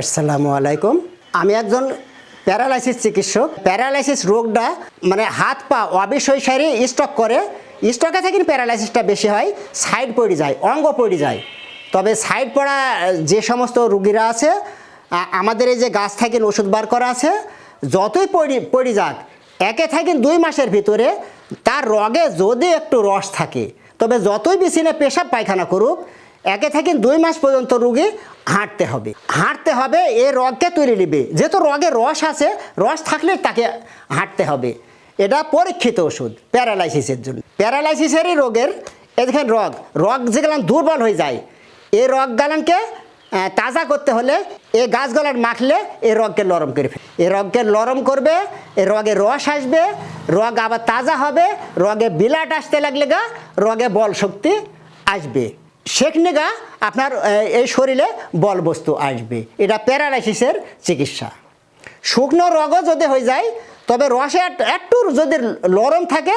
আসসালামু আলাইকুম। আমি একজন প্যারালাইসিস চিকিৎসক। প্যারালাইসিস রোগটা মানে হাত পা অবিশৈশারি স্টক করে। স্টকে থেকে প্যারালাইসিসটা বেশি হয়, সাইড পড়ে যায়, অঙ্গ পড়ে যায়। তবে সাইড পড়া যে সমস্ত রুগীরা আছে আমাদের এই যে গাছ থেকে ওষুধ বার করা আছে, যতই পড়ি, পড়ে যাক, একে থাকেন দুই মাসের ভিতরে তার রগে যদি একটু রস থাকে, তবে যতই বিছিনে পেশাব পায়খানা করুক একে থাকেন দুই মাস পর্যন্ত রুগী হাঁটতে হবে। হাঁটতে হবে, এ রগকে তৈরি নেবে। যেহেতু রগে রস আছে, রস থাকলে তাকে হাঁটতে হবে। এটা পরীক্ষিত ওষুধ, প্যারালাইসিসের জন্য। প্যারালাইসিসেরই রোগের এ দেখেন রগ রগ যেগুলো দুর্বল হয়ে যায় এই রগ গালানকে তাজা করতে হলে এই গাছগুলার মাখলে এই রগকে নরম করে ফেলে। এই রগকে নরম করবে এই রগে রস আসবে, রগ আবার তাজা হবে, রগে বিলাট আসতে লাগলে গা, রগে বল শক্তি আসবে। সেখানে গা আপনার এই শরীরে বল বস্তু আসবে। এটা প্যারালাইসিসের চিকিৎসা। শুকনো রগও যদি হয়ে যায়, তবে রসে এক- একটু যদি লরম থাকে,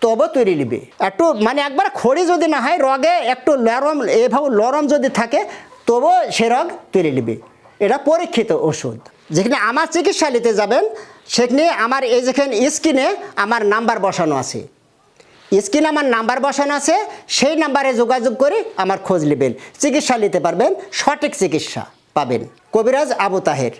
তবে তৈরি নিবে। একটু মানে একবার খড়ি যদি না হয়, রগে একটু লরম এভাবে লরম যদি থাকে, তবু সে রগ তৈরি নিবে। এটা পরীক্ষিত ওষুধ। যেখানে আমার চিকিৎসা নিতে যাবেন, সেখানে আমার এই যেখানে স্ক্রিনে আমার নাম্বার বসানো আছে। স্ক্রিনে আমার নাম্বার বসানো আছে, সেই নাম্বারে যোগাযোগ করে আমার খোঁজ নেবেন। চিকিৎসা নিতে পারবেন, সঠিক চিকিৎসা পাবেন। কবিরাজ আবু তাহের।